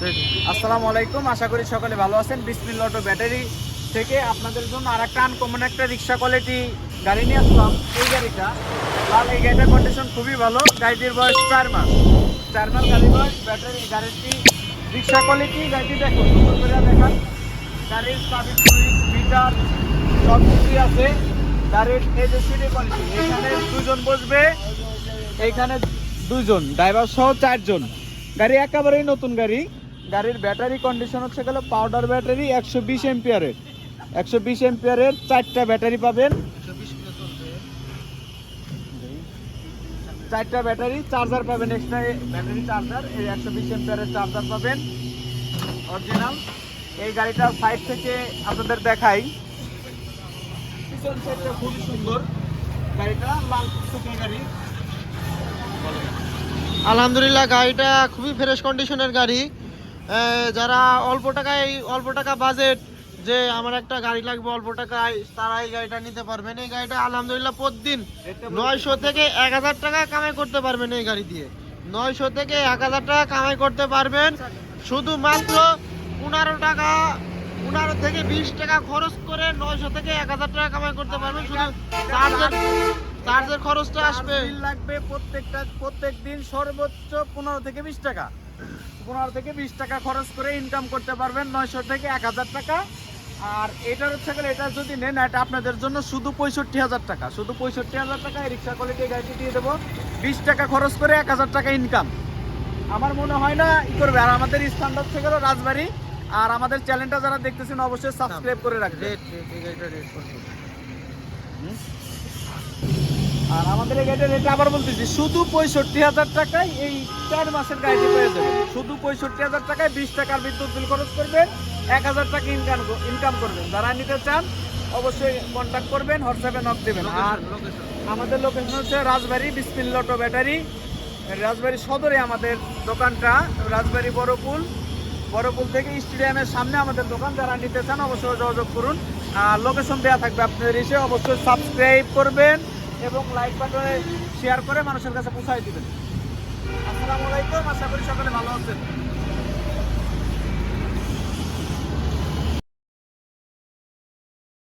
আসসালামু আলাইকুম, আশা করি সকলে ভালো আছেন। বিসমিল অটো ব্যাটারি থেকে আপনাদের জন্য আর একটা আনকমন একটা রিক্সা কোয়ালিটি গাড়ি নিয়ে আসলাম। এই গাড়িটা, আর এই গাড়িটার কন্ডিশন খুবই ভালো। গাড়িটির বয়স চার মাস। চার মাস গাড়ি বয়স, ব্যাটারি, গাড়িটি রিক্সা কোয়ালিটি গাড়িটি দেখুন, সুন্দর করে দেখান। গাড়ির সব কিছুই আছে। গাড়ির এই যে কোয়ালিটি এখানে দুজন বসবে, এইখানে দুইজন ড্রাইভার সহ চারজন। গাড়ি একেবারেই নতুন গাড়ি। গাড়ির ব্যাটারি কন্ডিশন হচ্ছে গেল পাউডার ব্যাটারি একশো বিশ এমপিয়ারের একশো বিশ এমপিয়ারের চারটা ব্যাটারি পাবেন। চারটা ব্যাটারি চার্জার পাবেন এক্সট্রা ব্যাটারি চার্জার এই একশো বিশ এমপিয়ারের চার্জার পাবেন। অরিজিনাল এই গাড়িটা সাইড থেকে আপনাদের দেখাই। পিছন সাইডটা খুবই সুন্দর। গাড়িটা লাল টুকটুকে গাড়ি। আলহামদুলিল্লাহ, গাড়িটা খুবই ফ্রেশ কন্ডিশনের গাড়ি। যারা অল্প টাকায় অল্প টাকা বাজেট যে আমার একটা গাড়ি লাগবে অল্প টাকায় তারা এই গাড়িটা নিতে পারবেন। এই গাড়িটা আলহামদুলিল্লাহ প্রতিদিন নয়শো থেকে এক হাজার টাকা কামাই করতে পারবেন এই গাড়ি দিয়ে। নয়শো থেকে এক হাজার টাকা কামাই করতে পারবেন। শুধুমাত্র পনেরো টাকা পনেরো থেকে বিশ টাকা খরচ করে নয়শো থেকে এক হাজার টাকা কামাই করতে পারবেন। শুধু চার্জের চার্জের খরচটা আসবে। লাগবে প্রত্যেকটা প্রত্যেক দিন সর্বোচ্চ পনেরো থেকে বিশ টাকা। পনেরো থেকে বিশ টাকা খরচ করে ইনকাম করতে পারবেন নয়শো থেকে এক হাজার টাকা আর এটার হচ্ছে গেলে এটা যদি নেন এটা আপনাদের জন্য শুধু পঁয়ষট্টি হাজার টাকা শুধু পঁয়ষট্টি হাজার টাকা রিক্সা কোয়ালিটি গাড়িটি দিয়ে দেবো বিশ টাকা খরচ করে এক হাজার টাকা ইনকাম আমার মনে হয় না ই করবে আর আমাদের স্থানটা হচ্ছে গেল রাজবাড়ি আর আমাদের চ্যানেলটা যারা দেখতেছেন অবশ্যই সাবস্ক্রাইব করে রাখবেন রেট রেট এই গাড়িটা রেট করতে আর আমাদের এই গাড়িটা রেট আবার বলতেছি শুধু পঁয়ষট্টি হাজার টাকায় এই চার মাসের গাড়িটি পেয়ে যাবেন। শুধু পঁয়ষট্টি হাজার টাকায় বিশ টাকার বিদ্যুৎ বিল খরচ করবেন এক হাজার টাকা ইনকাম ইনকাম করবেন। যারা নিতে চান অবশ্যই কন্ট্যাক্ট করবেন হোয়াটসঅ্যাপে নক দেবেন। আর আমাদের লোকেশন হচ্ছে রাজবাড়ি বিসপিল অটো ব্যাটারি। রাজবাড়ি সদরে আমাদের দোকানটা রাজবাড়ি বড়পুল। বড়পুল থেকে স্টেডিয়ামের সামনে আমাদের দোকান। যারা নিতে চান অবশ্যই যোগাযোগ করুন। আর লোকেশন দেওয়া থাকবে আপনাদের এসে অবশ্যই সাবস্ক্রাইব করবেন। এবং লাইক বাটনে শেয়ার করে মানুষের কাছে পৌঁছায় দিবেন। আসসালামু আলাইকুম, আশা করি সকলে ভালো আছেন।